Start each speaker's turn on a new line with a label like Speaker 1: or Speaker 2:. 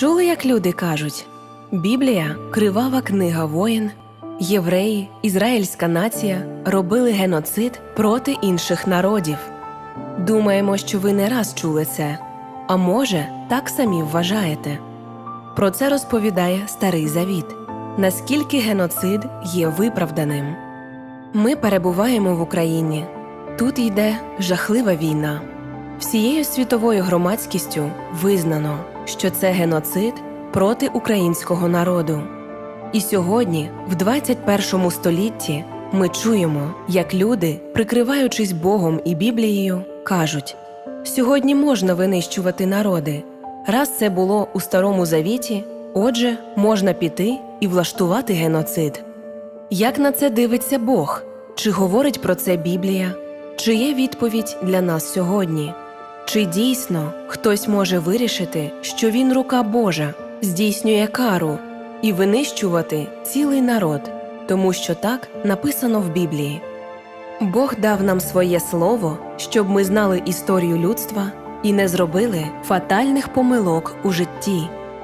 Speaker 1: Чули, як люди кажуть: Біблія кривава книга воїн, євреї, ізраїльська нація робили геноцид проти інших народів. Думаємо, що ви не раз чули це, а може, так самі вважаєте. Про це розповідає Старий Завіт, наскільки геноцид є виправданим. Ми перебуваємо в Україні. Тут йде жахлива війна. Всією світовою громадськістю визнано, що це геноцид проти українського народу. І сьогодні, в 21 столітті, ми чуємо, як люди, прикриваючись Богом і Біблією, кажуть: сьогодні можна винищувати народи. Раз це було у Старому Завіті, отже, можна піти і влаштувати геноцид. Як на це дивиться Бог? Чи говорить про це Біблія? Чи є відповідь для нас сьогодні? Чи дійсно хтось може вирішити, що він рука Божа, здійснює кару і винищувати цілий народ, тому що так написано в Біблії? Бог дав нам своє слово, щоб ми знали історію людства і не зробили фатальних помилок у житті.